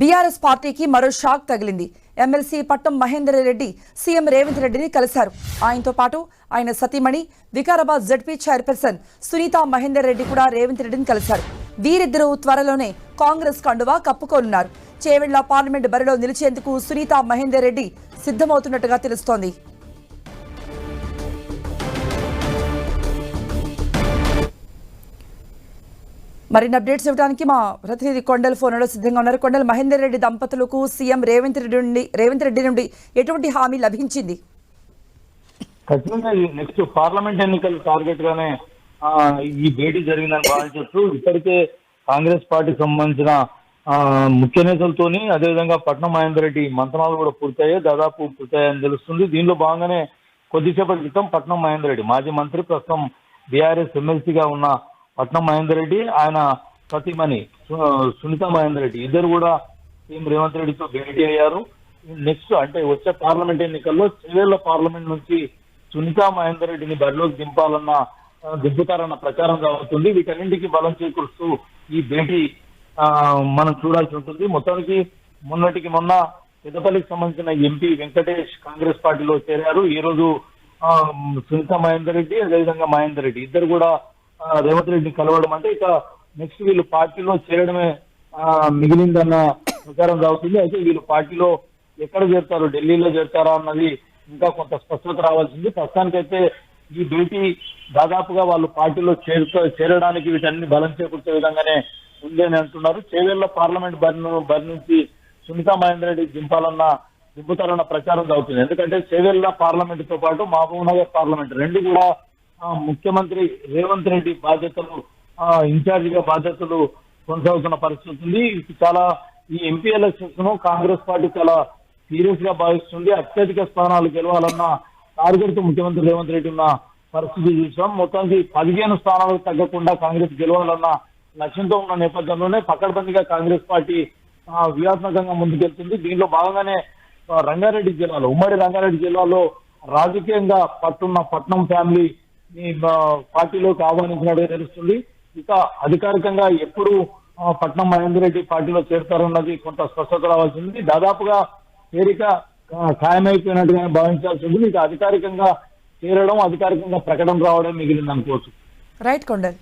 BRS పార్టీకి మరో shock తగిలింది. ఎమ్మెల్సీ పట్టం మహేందర్ రెడ్డి సీఎం రేవంత్ రెడ్డిని కలిశారు. ఆయనతో పాటు ఆయన సతీమణి వికారాబాద్ జడ్పీ చైర్పర్సన్ సునీత మహేందర్ రెడ్డి కూడా రేవంత్ రెడ్డిని కలిశారు. వీరిద్దరూ త్వరలోనే కాంగ్రెస్ కండువా కప్పుకోనున్నారు. చేవెళ్ళ పార్లమెంట్ బరిలో నిలిచేందుకు సునీత మహేందర్ రెడ్డి సిద్ధమవుతున్నట్టుగా తెలుస్తోంది. మరిన్ని అప్డేట్స్ ఇవ్వడానికి మా ప్రతినిధి కొండల్ ఫోన్లో సిద్ధంగా ఉన్నారు. కొండల్ మహేందర్ రెడ్డి దంపతులకు సీఎం రేవంత్ రెడ్డి నుండి రేవంత్ రెడ్డి నుండి ఎటువంటి హామీ లభించింది? ఖచ్చితంగా నెక్స్ట్ పార్లమెంట్ ఎన్నికలు టార్గెట్ గానే ఈ భేటీ జరిగిందని భావించవచ్చు ఇప్పటికే కాంగ్రెస్ పార్టీకి సంబంధించిన ఆ, ముఖ్య నేతలతోని అదేవిధంగా పట్నం మహేందర్ రెడ్డి మంత్రాలు కూడా పూర్తయ్యాయి. దాదాపు పూర్తయ్యాయని తెలుస్తుంది. దీనిలో భాగంగానే కొద్దిసేపటి క్రితం పట్నం మహేందర్ రెడ్డి మాజీ మంత్రి ప్రస్తుతం బీఆర్ఎస్ ఎమ్మెల్సీగా ఉన్న పట్నం మహేందర్ రెడ్డి ఆయన సతీమణి సునీత మహేందర్ రెడ్డి. ఇద్దరు కూడా సీఎం రేవంత్ రెడ్డితో భేటీ అయ్యారు. నెక్స్ట్ అంటే వచ్చే పార్లమెంట్ ఎన్నికల్లో చివేళ్ళ పార్లమెంట్ నుంచి సునీత మహేందర్ రెడ్డిని బరిలోకి దింపాలన్న ఆ, దింపుతారన్న ప్రచారం జరుగుతుంది. వీటన్నింటికి బలం చేకూరుస్తూ ఈ భేటీ మనం చూడాల్సి ఉంటుంది. మొత్తానికి మొన్నటికి మొన్న పెద్దపల్లికి సంబంధించిన ఎంపీ వెంకటేష్ కాంగ్రెస్ పార్టీలో చేరారు. ఈ రోజు ఆ, సునీత మహేందర్ రెడ్డి అదేవిధంగా మహేందర్ రెడ్డి. ఇద్దరు కూడా రేవంత్ రెడ్డిని కలవడం అంటే ఇక నెక్స్ట్ వీళ్ళు పార్టీలో చేరడమే ఆ, మిగిలిందన్న ప్రచారం రావుతుంది అయితే వీళ్ళు పార్టీలో ఎక్కడ చేరుతారు ఢిల్లీలో చేరుతారా అన్నది ఇంకా కొంత స్పష్టత రావాల్సింది. ప్రస్తుతానికైతే ఈ భేటీ దాదాపుగా వాళ్ళు పార్టీలో చేరుతో చేరడానికి వీటన్ని బలం చేకూర్చే విధంగానే ఉంది అని అంటున్నారు. చేవేళ్ళ పార్లమెంట్ బరిను బరి నుంచి సునీతా మహేందర్ రెడ్డి దింపాలన్న దింపుతారన్న ప్రచారం జరుగుతుంది. ఎందుకంటే చేవేళ్ళ పార్లమెంట్తో పాటు మహబూబ్ నగర్ పార్లమెంట్ రెండు కూడా ముఖ్యమంత్రి రేవంత్ రెడ్డి బాధ్యతలు ఆ, ఇన్ఛార్జ్గా బాధ్యతలు కొనసాగుతున్న పరిస్థితి ఉంది. ఇది చాలా ఈ ఎంపీ ఎలక్షన్స్ను కాంగ్రెస్ పార్టీ చాలా సీరియస్గా భావిస్తుంది. అత్యధిక స్థానాలు గెలవాలన్న టార్గెట్తో ముఖ్యమంత్రి రేవంత్ రెడ్డి ఉన్న పరిస్థితి చూసాం. మొత్తానికి పదిహేను స్థానాలకు తగ్గకుండా కాంగ్రెస్ గెలవాలన్న లక్ష్యంతో ఉన్న నేపథ్యంలోనే పకడ్బందీగా కాంగ్రెస్ పార్టీ వ్యూహాత్మకంగా ముందుకెళ్తుంది. దీనిలో భాగంగానే రంగారెడ్డి జిల్లాలో ఉమ్మడి రంగారెడ్డి జిల్లాలో రాజకీయంగా పట్టున్న పట్నం ఫ్యామిలీ పార్టీలోకి ఆహ్వానించినట్టుగా తెలుస్తుంది. ఇక అధికారికంగా ఎప్పుడు పట్నం మహేందర్ రెడ్డి పార్టీలో చేరుతారన్నది కొంత స్పష్టత రావాల్సింది. దాదాపుగా చేరిక ఆ, ఖాయమైపోయినట్టుగా భావించాల్సి ఉంది ఇక అధికారికంగా చేరడం అధికారికంగా ప్రకటన రావడం మిగిలింది అనుకోవచ్చు రైట్ కొండల్.